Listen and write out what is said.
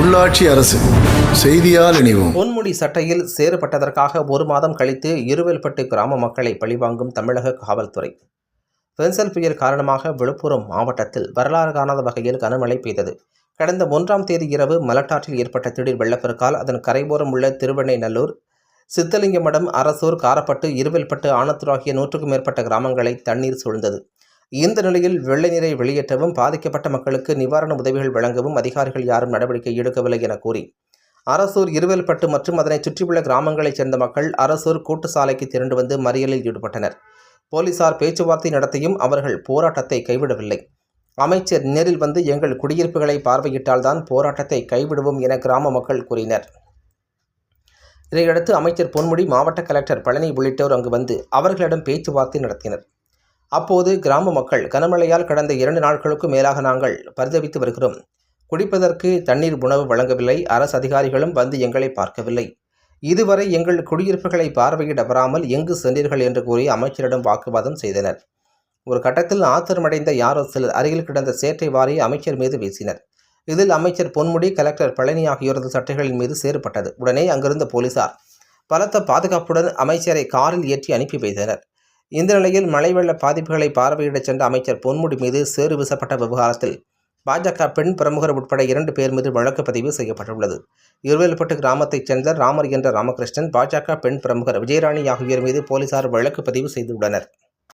உள்ளாட்சி அரசு செய்தியால் இணைவோம். பொன்முடி சட்டையில் சேறுபட்டதற்காக ஒரு மாதம் கழித்து இருவேல்பட்டு கிராம மக்களை பழிவாங்கும் தமிழக காவல்துறை. பென்சல் புயல் காரணமாக விழுப்புரம் மாவட்டத்தில் வரலாறு காணாத வகையில் கனமழை பெய்தது. கடந்த ஒன்றாம் தேதி இரவு மலட்டாற்றில் ஏற்பட்ட திடீர் வெள்ளப்பெருக்கால் அதன் கரைபோரம் உள்ள திருவெண்ணைநல்லூர் சித்தலிங்கமடம் அரசூர் காரப்பட்டு இருவேல்பட்டு ஆனத்தூர் ஆகிய நூற்றுக்கும் மேற்பட்ட கிராமங்களை தண்ணீர் சூழ்ந்தது. இந்த நிலையில் வெள்ளை நீரை வெளியேற்றவும் பாதிக்கப்பட்ட மக்களுக்கு நிவாரண உதவிகள் வழங்கவும் அதிகாரிகள் யாரும் நடவடிக்கை எடுக்கவில்லை என கூறி அரசூர் இருவேல்பட்டு மற்றும் அதனைச் சுற்றியுள்ள கிராமங்களைச் சேர்ந்த மக்கள் அரசூர் கூட்டு சாலைக்கு திரண்டு வந்து மறியலில் ஈடுபட்டனர். போலீசார் பேச்சுவார்த்தை நடத்தியும் அவர்கள் போராட்டத்தை கைவிடவில்லை. அமைச்சர் நேரில் வந்து எங்கள் குடியிருப்புகளை பார்வையிட்டால்தான் போராட்டத்தை கைவிடுவோம் என கிராம மக்கள் கூறினர். இதையடுத்து அமைச்சர் பொன்முடி மாவட்ட கலெக்டர் பழனி உள்ளிட்டோர் அங்கு வந்து அவர்களிடம் பேச்சுவார்த்தை நடத்தினர். அப்போது கிராம மக்கள் கனமழையால் கடந்த இரண்டு நாட்களுக்கு மேலாக நாங்கள் பரிதவித்து வருகிறோம். குடிப்பதற்கு தண்ணீர் உணவு வழங்கவில்லை. அரசு அதிகாரிகளும் வந்து எங்களை பார்க்கவில்லை. இதுவரை எங்கள் குடியிருப்புகளை பார்வையிட வராமல் எங்கு சென்றீர்கள் என்று கூறி அமைச்சரிடம் வாக்குவாதம் செய்தனர். ஒரு கட்டத்தில் ஆத்திரமடைந்த யாரோ சிலர் அருகில் கிடந்த சேற்றை வாரி அமைச்சர் மீது வீசினர். இதில் அமைச்சர் பொன்முடி கலெக்டர் பழனி ஆகியோரது சட்டைகளின் மீது சேறுபட்டது. உடனே அங்கிருந்த போலீசார் பலத்த பாதுகாப்புடன் அமைச்சரை காரில் ஏற்றி அனுப்பி வைத்தனர். இந்த நிலையில் மழை வெள்ள பாதிப்புகளை பார்வையிடச் சென்ற அமைச்சர் பொன்முடி மீது சேறு வீசப்பட்ட விவகாரத்தில் பாஜக பெண் பிரமுகர் உட்பட இரண்டு பேர் மீது வழக்கு பதிவு செய்யப்பட்டுள்ளது. இருவேல்பட்டு கிராமத்தைச் சேர்ந்த ராமர் என்ற ராமகிருஷ்ணன் பாஜக பெண் பிரமுகர் விஜயராணி ஆகியோர் மீது போலீசார் வழக்கு பதிவு செய்துள்ளனர்.